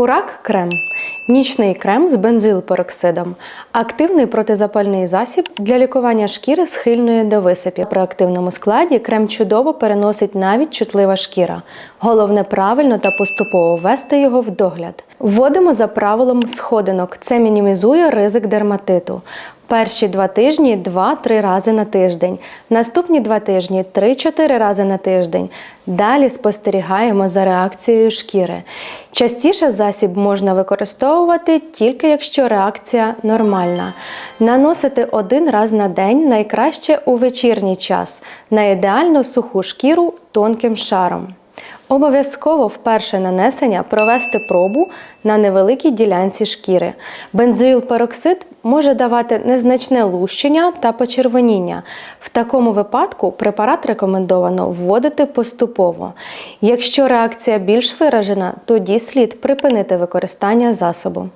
Курак крем. Нічний крем з бензилпероксидом. Активний протизапальний засіб для лікування шкіри схильної до висипів. При активному складі крем чудово переносить навіть чутлива шкіра. Головне правильно та поступово ввести його в догляд. Вводимо за правилом сходинок. Це мінімізує ризик дерматиту. Перші два тижні 2-3 рази на тиждень. Наступні два тижні 3-4 рази на тиждень. Далі спостерігаємо за реакцією шкіри. Частіше засіб можна використовувати тільки якщо реакція нормальна. Наносити один раз на день найкраще у вечірній час, на ідеально суху шкіру тонким шаром. Обов'язково в перше нанесення провести пробу на невеликій ділянці шкіри. Бензоїлпероксид може давати незначне лущення та почервоніння. В такому випадку препарат рекомендовано вводити поступово. Якщо реакція більш виражена, тоді слід припинити використання засобу.